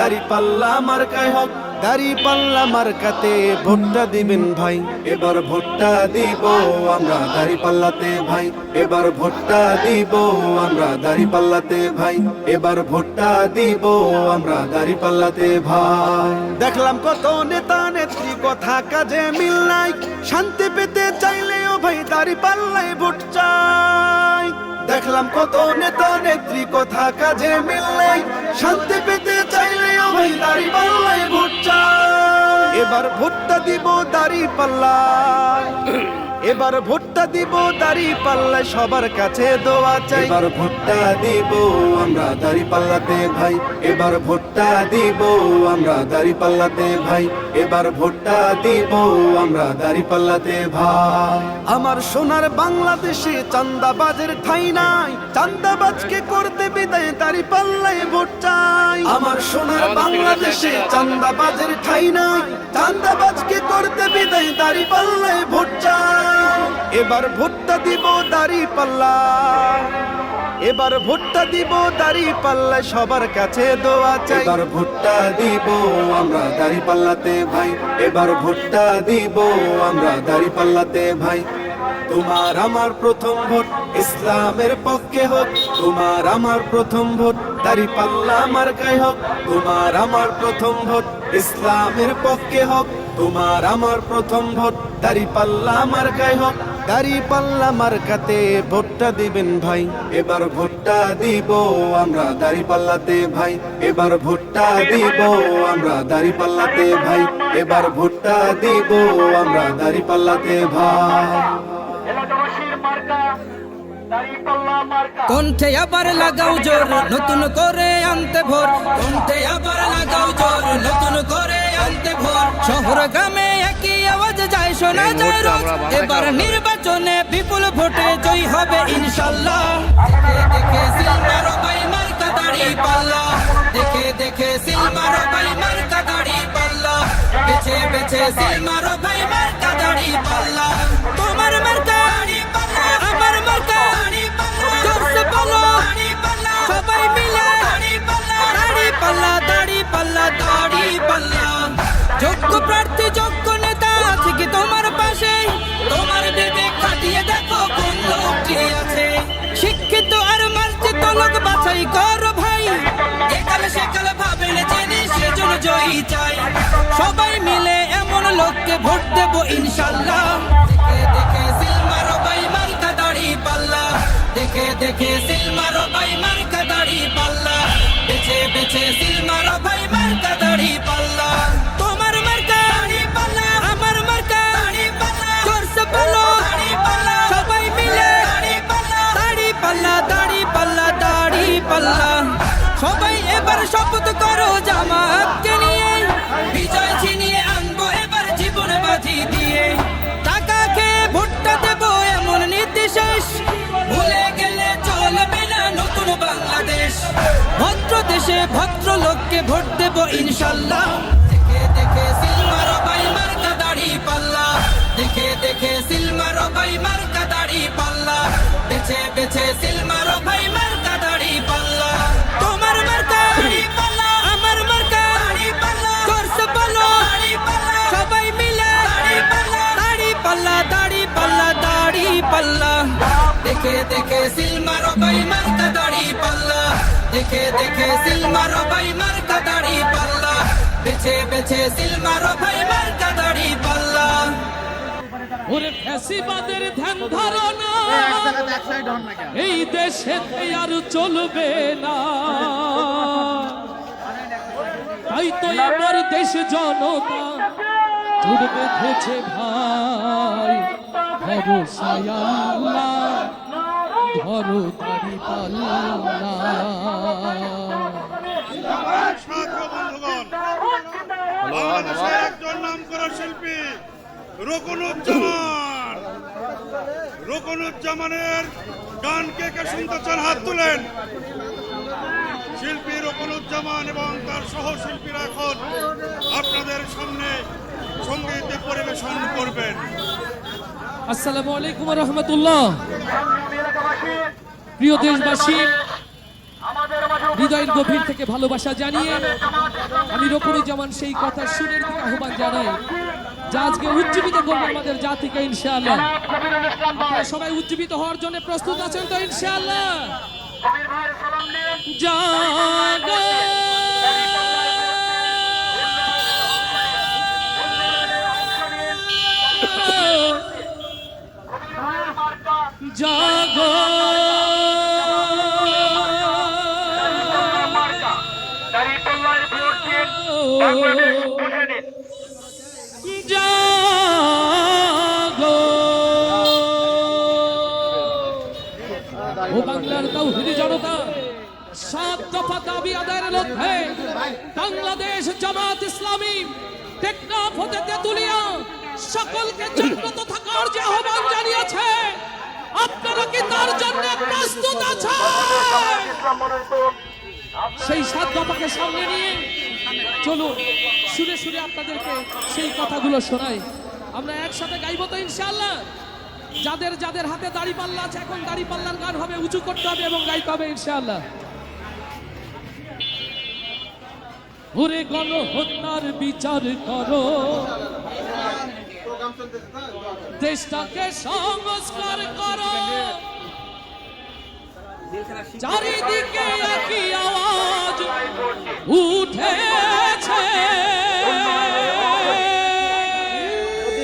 দাড়ি পাল্লা আমার কায় হোক। দাড়ি পাল্লা মার্কাতে ভোটটা দিবেন ভাই। এবার ভোটটা দিব আমরা দাড়ি পাল্লাতে ভাই। এবার ভোটটা দিব আমরা দাড়ি পাল্লাতে ভাই। এবার ভোটটা দিব আমরা দাড়ি পাল্লাতে ভাই। দেখলাম কত নেতা নেত্রী, কথা কাজে মিল নাই। শান্তি পেতে চাইলেও ভাই দাড়ি পাল্লাই ভোট চাই। দেখলাম কত নেতা নেত্রী, কথা কাজে মিল নাই। শান্তি পেতে দাড়ি পাল্লাই ভোট এবার ভোটটা দিব দাড়ি পাল্লায়। এবার ভোটটা দিব দাড়ি পাল্লায় সবার কাছে দোয়া চাই। এবার ভোটটা দিব আমরা দাড়ি পাল্লাতে ভাই। এবার ভোটটা দিব আমরা দাড়ি পাল্লাতে ভাই। এবার ভোটটা দিব আমরা দাড়ি পাল্লাতে ভাই। আমার সোনার বাংলাদেশে চান্দাবাজের ঠাই নাই। চান্দাবাজকে করতে বিদায় দাড়ি পাল্লায় ভোট চাই। আমার সোনার বাংলাদেশে চান্দাবাজের ঠাই নাই। চান্দাবাজকে করতে বিদায় দাড়ি পাল্লায় ভোট চাই। এবার ভোটটা দিব দাড়ি পাল্লা। এবার ভোটটা দিব দাড়ি পাল্লায় সবার কাছে দোয়া চাই। এবার ভোটটা দিব আমরা দাড়ি পাল্লাতে ভাই। এবার ভোটটা দিব আমরা দাড়ি পাল্লাতে ভাই। তোমার আমার প্রথম ভোট, ইসলামের পক্ষে হোক। তোমার আমার প্রথম ভোট, দাড়ি পাল্লা আমার গায়ে হোক। তোমার আমার প্রথম ভোট, ইসলামের পক্ষে হোক। তোমার আমার প্রথম ভোট, দাড়ি পাল্লা আমার গায়ে হোক। দাড়ি পাল্লা মার্কাতে ভোটটা দিবেন ভাই। এবার ভোটটা দিব আমরা দাড়ি পাল্লাতে ভাই। এবার ভোটটা দিব আমরা দাড়ি পাল্লাতে ভাই। এবার ভোটটা দিব আমরা দাড়ি পাল্লাতে ভাই। কণ্ঠে আবার লাগাও জোর নতুন করে আনতে ভোর কণ্ঠে আবার লাগাও জোর নতুন করে আনতে ভোর শহর গ্রামে একই শোনা যায় রোজ। এবার নির্বাচনে বিপুল ভোটে জয় হবে ইনশাল্লাহ। দেখে দেখে বাই মার্কা দাড়ি পাল্লা। দেখে দেখে সিলমারো বাই মার্কা দাড়ি পাল্লা। বেছে বেছে সিলমারো বাই মার্কা দাড়ি পাল্লা। তোমার মার্কা জয়ী চাই। সবাই মিলে এমন লোককে ভোট দেব ইনশাল্লাহ। দেখে সিলমারো ভাই মার্কা দাড়ি পাল্লা। দেখে দেখে সিলমারো ভাই মার্কা দাড়ি পাল্লা। বেছে বেছে সিলমারো ভাই মার্কা দাড়ি পাল্লা। তোমার দাড়ি পাল্লা, আমার দাড়ি সবাই মিলে পাল্লা, দাড়ি পাল্লা দাড়ি পাল্লা, দাড়ি সবাই এবার শপথ করো জামাতকে নিয়ে। বাজি দিয়ে টাকা খেয়ে ভোটটা দেবো এমন নীতি শেষ ভুলে গেলে চলবে না নতুন বাংলাদেশ। ভদ্র দেশে ভদ্র লোককে ভোট দেবো ইনশাল্লাহ। দেখে দেখে সিলমারো ভাই মার্কা দাড়ি পাল্লা। দেখে দেখে সিলমারো ভাই মার্কা দাড়ি পাল্লা। বেছে বেছে সিলমারো ভাই মার্কা দাড়ি পাল্লা। তোমার মার্কা দাড়ি পাল্লা। দাড়ি পাল্লা দাড়ি পাল্লা। দেখে দেখে সিলমারো ভাই মার্কা দাড়ি পাল্লা। দেখে দেখে সিলমারো ভাই মার্কা দাড়ি পাল্লা। বেছে বেছে সিলমারো ভাই মার্কা দাড়ি পাল্লা এই দেশে আর চলবে না। তাই তো এবার দেশ জনতা ভরসায় আল্লাহ ধরো দাড়ি পাল্লা বাংলাদেশের একজন নাম করা শিল্পী রোকনুজ্জামান রোকনুজ্জামানের গান কে কে শুনতে চান হাত তুলেন শিল্পী রোকনুজ্জামান এবং তার সহশিল্পীরা এখন আপনাদের সামনে সংগীত পরিবেশন করবেন। আসসালামু আলাইকুম রহমতুল্লাহ। প্রিয় দেশবাসী, হৃদয়ের গভীর থেকে ভালোবাসা জানিয়ে আমি রকুরুজ্জামান সেই কথা সুরের আহ্বান জানাই যা আজকে উজ্জীবিত আমাদের জাতিকে, ইনশাআল্লাহ। সবাই উজ্জীবিত হওয়ার জন্য প্রস্তুত আছেন তো, ইনশাআল্লাহ? জাগো। লক্ষ্যে বাংলাদেশ জামাত ইসলামী টেকনাফ হতে তেতুলিয়া সকলকে জাগ্রত থাকার যে আহ্বান জানিয়েছে, আপনারা কি তার জন্য প্রস্তুত আছেন? সেই সাত দফাকে সামনে নিয়ে চলুন, শুনে শুনে আপনাদেরকে সেই কথাগুলো শোনাই। আমরা একসাথে গাইব তো ইনশাআল্লাহ। যাদের যাদের হাতে দাড়ি পাল্লা আছে, এখন দাড়ি পাল্লার গান হবে, উঁচু করতে হবে এবং গাইতে হবে ইনশাআল্লাহ। ওরে গণহত্যার বিচার করো। দেশটাকে সংস্কার করো। চারিদিকে একই আওয়াজ উঠেছে।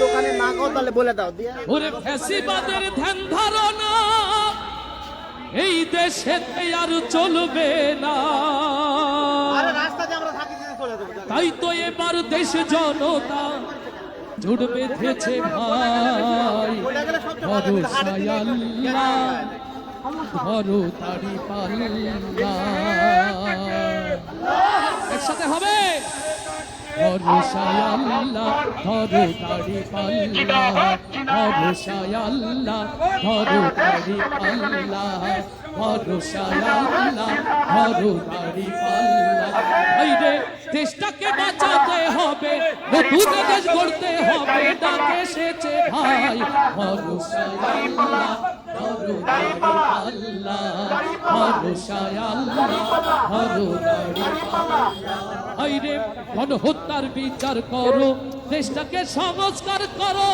দোকানে না কর তাহলে বলে দাও ওরে ফ্যাসিবাদের ধ্যান ধারণা এই দেশে আর চলবে না। তাই তো এবার দেশ জনতা জুট বেঁধেছে ভাই। ধরো তারি পাল্লা একসাথে হবে? ভরসায় আল্লাহ ধরো তারি পাল্লা ভরসায় আল্লাহ ধরো তারি পাল্লা ভরসায় আল্লাহ ধরো তারি পাল্লা। এই রে দেশটাকে বাঁচাতে হবে, নতুন দেশ গড়তে হবে ডাকে এসেছে ভাই ধরো তারি গণহত্যার বিচার করো, দেশটাকে সংস্কার করো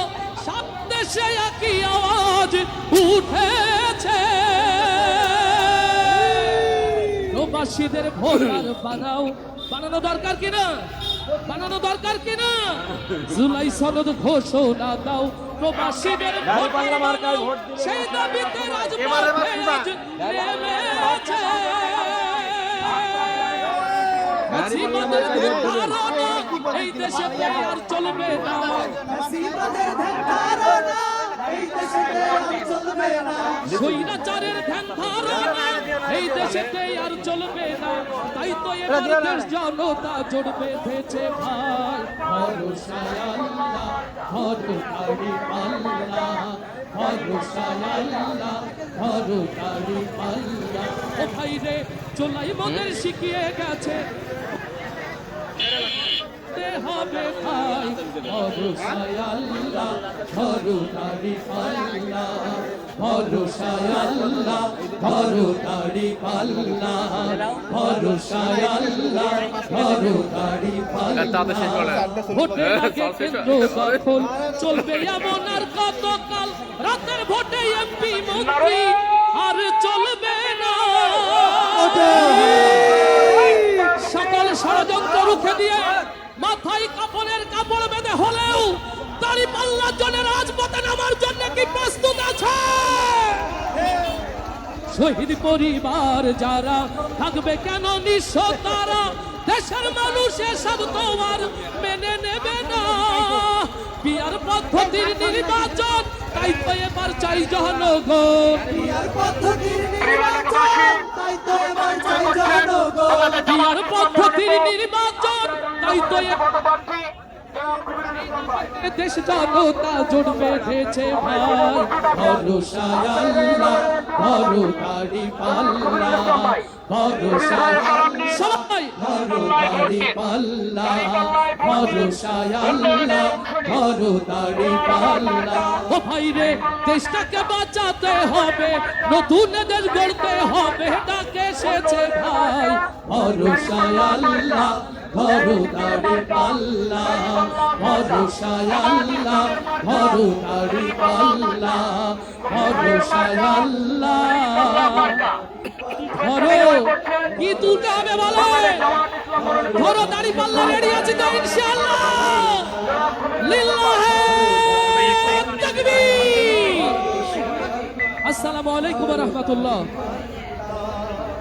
সব দেশে একই আওয়াজ উঠেছে। প্রবাসীদের ভোটার বানাও, বানানো দরকার কিনা? বানানো দরকার কিনা জুলাই সনদ ঘোষণা দাও প্রবাসীদের বানাও সেই দাবিতে এই দেশে চলবে না। স্বৈরাচারের ধ্যান ধারণা এই দেশেতে আর চলবে না। তাই তো এবার দেশ জনতা জোট বেঁধেছে ভাই। ভরসায় আল্লাহ ধরো তারি পাল্লা আল্লাহ ও ভাই রে? চলাই মনের শিখিয়ে গেছে। ভরসায় আল্লাহ ধরো তারি পাল্লা ভরসায় আল্লাহ ধরো তারি পাল্লা ভরসায় আল্লাহ ধরো তারি পাল্লা ভোটের আগে চলবে এমন আর কতকাল রাতের ভোটে এমপি মন্ত্রী আর চলবে না। সকল ষড়যন্ত্র রুখে দিয়ে কাপড় বেঁধে হলেও দাড়ি পাল্লার জন্য রাজপথে নামার জন্য কি প্রস্তুত আছে? শহীদ পরিবার যারা থাকবে কেন নিঃস্ব তারা? দেশের মানুষ এসব তোমার মেনে নেবে না। বিয়ার পদ্ধতির নির্বাচন তাই তো এবার চাই জনগণ। বিয়ার পদ্ধতির নির্বাচন তাই তো এ- পদপ্রার্থী দেশ জনতা জোট বেঁধেছে ভাই ভরসায় আল্লাহ ভরো পাল্লা। ভরসায় সবাই ভরো পাল্লা। ভরসায় আল্লাহ ভরো পাল্লা। ও ভাই রে, দেশটাকে বাঁচাতে হবে, নতুন দেশ গড়তে হবে ডাকে এসেছে ভাই। ভরসায় আল্লাহ ভরো দাড়ি পাল্লা ভরসায় আল্লাহ ভরো দাড়ি পাল্লা ভরসায় আল্লাহ। ধরো, কি তুলতে হবে বলে? ধরো, দাড়ি পাল্লা রেডি আছে তো, ইনশাআল্লাহ। লিল্লাহে তাকবীর।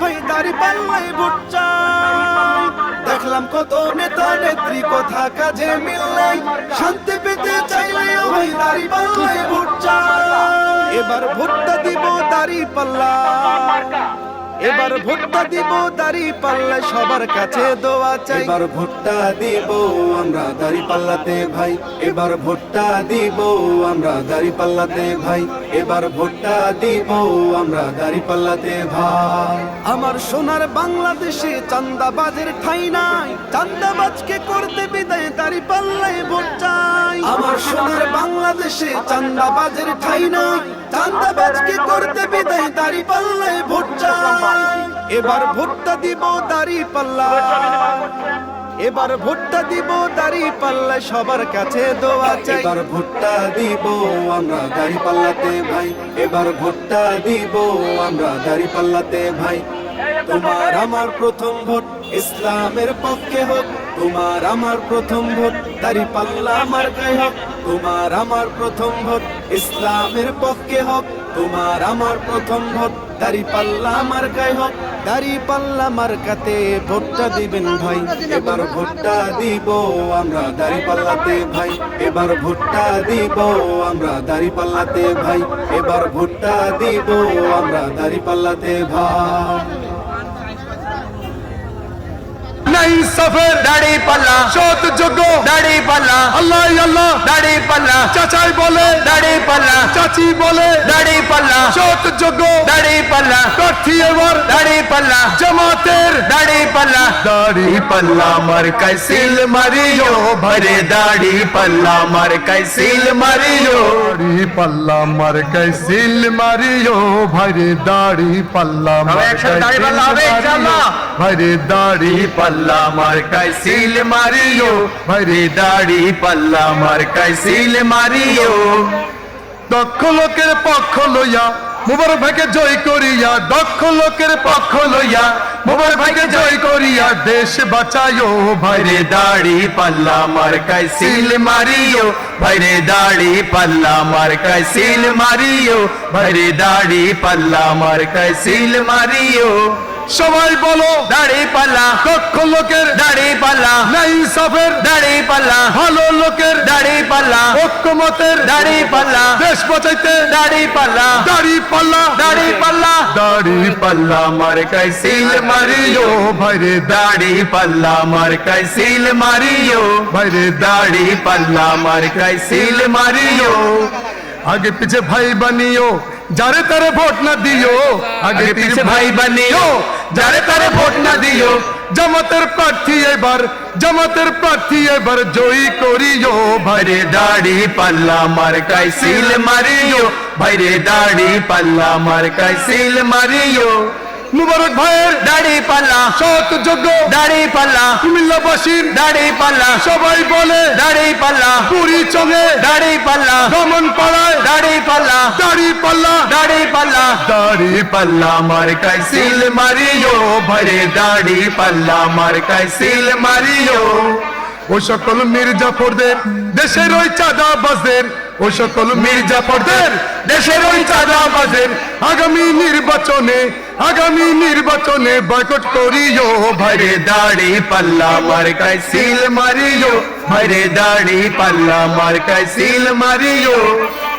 ভাই দাড়ি পাল্লাই ভোট দেখলাম কত নেতা নেত্রী, কথা কাজে মিল নাই শান্তি পেতে চাইলেও ভাই দাড়ি পাল্লাই ভোট এবার ভোটটা দিব দাড়ি পাল্লা। এবার ভোটটা দিব দাড়ি পাল্লা সবার কাছে দোয়া চাই। এবার ভোটটা দিব আমরা দাড়ি পাল্লাতে ভাই। এবার ভোটটা দিব আমরা দাড়ি পাল্লাতে ভাই। এবার ভোটটা দিব আমরা দাড়ি পাল্লাতে ভাই। আমার সোনার বাংলাদেশে চান্দাবাজের ঠাই নাই। চান্দাবাজকে করতে বিদায় দাড়ি পাল্লায় ভোট চাই। আমার সোনার বাংলাদেশে চান্দাবাজের ঠাই নাই। চান্দাবাজকে করতে বিদায় দাড়ি পাল্লায় ভোট চাই। এবার ভোটটা দিব দাড়ি পাল্লা এবার ভোটটা দিব দাড়ি পাল্লা সবার কাছে দোয়া চাই। এবার ভোটটা দিব আমরা দাড়ি পাল্লাতে ভাই। এবার ভোটটা দিব আমরা দাড়ি পাল্লাতে ভাই। তোমার আমার প্রথম ভোট, ইসলামের পক্ষে হোক। তোমার আমার প্রথম ভোট, দাড়ি পাল্লা আমার গায়ে হোক। তোমার আমার প্রথম ভোট, ইসলামের পক্ষে হোক। তোমার আমার প্রথম ভোট। দাড়ি পাল্লা আমার গায়ে হোক। দাড়ি পাল্লা মার্কাতে ভোটটা দিবেন ভাই। এবার ভোটটা দিব আমরা দাড়ি পাল্লাতে ভাই। এবার ভোটটা দিব আমরা দাড়ি পাল্লাতে ভাই। এবার ভোটটা দিব আমরা দাড়ি পাল্লাতে ভাই। নাই সফর দাড়ি পাল্লা। সত যোগ্য। দাড়ি পাল্লা। আল্লাহ আল্লাহ। দাড়ি পাল্লা। চাচাই বলে। দাড়ি পাল্লা। চাচি বলে। দাড়ি পাল্লা। সত যোগ্য। দাড়ি পাল্লা। প্রার্থী এবার। দাড়ি পাল্লা। জামাতের। দাড়ি পাল্লা। দাড়ি পাল্লা মার কাইসিল মারিও। ভরে দাড়ি পাল্লা মার কাইসিল মারিও। দাড়ি পাল্লা মার কাইসিল মারিও। ভাইরে দাড়ি পাল্লা মার। ভাইরে দাড়ি পাল্লা মার কাইসিল মারিও, ভরে দাড়ি পাল্লা মার কাইসিল মারিও। দক্ষ লোকের পক্ষ লইয়া মুবারক ভাইকে জয় করিয়া, দক্ষ লোকের পক্ষ লইয়া মুবারক ভাইকে জয় করিয়া দেশ বাঁচায়ো ভাইরে দাড়ি পাল্লা মার কাইসিল মারিও, ভরে দাড়ি পাল্লা মার কাইসিল মারিও, ভরে দাড়ি পাল্লা মার কাইসিল মারিও। সবাই বলো দাড়ি পাল্লা। দক্ষ লোকের দাড়ি পাল্লা। নাই সাফের দাড়ি পাল্লা। ভালো লোকের দাড়ি পাল্লা। ঐক্যমতের দাড়ি পাল্লা। দেশ বাঁচাইতে দাড়ি পাল্লা। দাড়ি পাল্লা। দাড়ি পাল্লা। দাড়ি পাল্লা মার কাইসিল মারিও। ভাইরে দাড়ি পাল্লা মার কাইসিল মারিও। ভাইরে দাড়ি পাল্লা মার কাইসিল মারিও। আগে পিছে ভাই বানিও যারে তারে ভোট না দিও। আগে পিছে ভাই বানিও। যারে তারে ভোট না দিও, জামাতের প্রার্থী এবার, জামাতের প্রার্থী এবার জয়ী করিও। ভাইরে দাড়ি পাল্লা মার কাইসিল মারিও, ভাইরে দাড়ি পাল্লা মার কাইসিল মারিও। মুবারক ভাইয়ের দাড়ি পাল্লা, সৎ যোগ্য দাড়ি পাল্লা, কুমিল্লাবাসীর দাড়ি পাল্লা, সবাই বলে দাড়ি পাল্লা, পুরী চঙে দাড়ি পাল্লা দমন পাড়ায় দাড়ি পাল্লা, দাড়ি পাল্লা দাড়ি পাল্লা মার কাইসিল মারিও ভরে দাড়ি পাল্লা মার কাইসিল মারিও ও সকল মির্জাফরদের দেশের ওই চাঁদা বাজদের ও সকল মির্জাফরদের দেশের ওই চাঁদা বাজের আগামী নির্বাচনে আগামী নির্বাচনে বয়কট করিও ভরে দাড়ি পাল্লা মার কাইসিল মারিও ভরে দাড়ি পাল্লা মার কাইসিল মারিও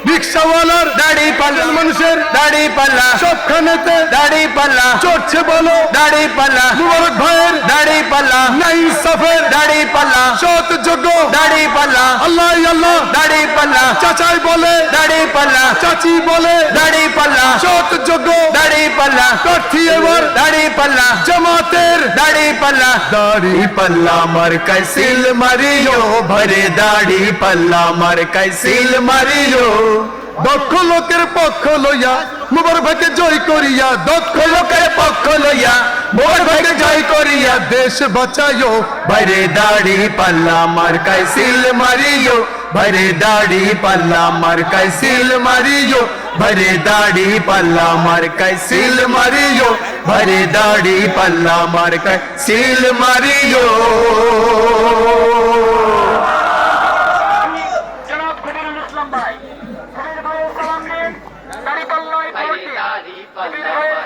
রিক্সাওয়ালার দাড়ি পাল্লা মানুষের দাড়ি পাল্লা সবখানেতে দাড়ি পাল্লা চড়ছে বলো দাড়ি পাল্লা মুবারক ভাইয়ের দাড়ি পাল্লা নাই সাফের দাড়ি পাল্লা সৎ যোগ্য দাড়ি পাল্লা আল্লাহ আল্লাহ দাড়ি পাল্লা চাচাই বলে দাড়ি পাল্লা চাচি বলে দাড়ি পাল্লা সৎ যোগ্য দাড়ি পাল্লা প্রার্থী এবার দাড়ি পাল্লা জামাতের দাড়ি পাল্লা দাড়ি পাল্লা মার কাইসিল মারিও ভরে দাড়ি পাল্লা মার কাইসিল মারিও দক্ষ লোকের পক্ষ লইয়া মুবার ভাইকে জয় করিয়া দক্ষ লোকের পক্ষ লইয়া মুবার ভাইকে জয় করিয়া দেশ বাঁচাইও বাইরে দাড়ি পাল্লা মার কাইসিল মারিও বাইরে দাড়ি পাল্লা মার কাইসিল মারিও ভরে দাড়ি পাল্লা মার কাইসিল মারিও ভরে দাড়ি পাল্লা মার কাইসিল মারিও জনাব কবিরুল ইসলাম ভাই কবির ভাইয়ের সালাম দিন দাঁড়িপাল্লায় ভোট দিন কবির ভাইয়ের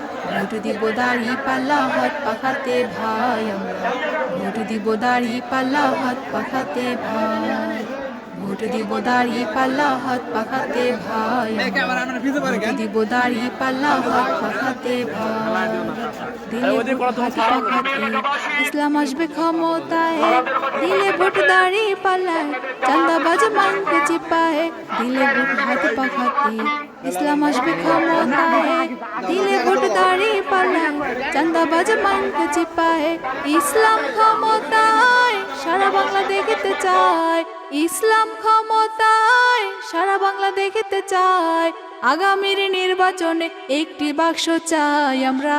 ভোট দিব দাড়ি পাল্লা হাত পাখাতে ভাই আমরা। ভোট দিব দাড়ি পাল্লা হাত পাখাতে ভাই। ভোট দিব দাড়ি পাল্লা হাত পাখাতে ভাই ভোট দিব দাড়ি পাল্লা হাত পাখাতে ভাই। দিলে ইসলাম আসবে ক্ষমতায়। দিলে ভোট দাড়ি পাল্লায় চান্দাবাজ মাংকে চিপায়। দিলে ভোট হাত পাখাতে ইসলাম আসবে ক্ষমতায়, দিলে ভোট দাড়ি পাল্লায়, চান্দাবাজ মাংকে চিপায়, ইসলাম ক্ষমতায় সারা বাংলা দেখতে চায়, ইসলাম ক্ষমতায় সারা বাংলা দেখতে চায়, আগামীর নির্বাচনে একটি বাক্স চাই আমরা।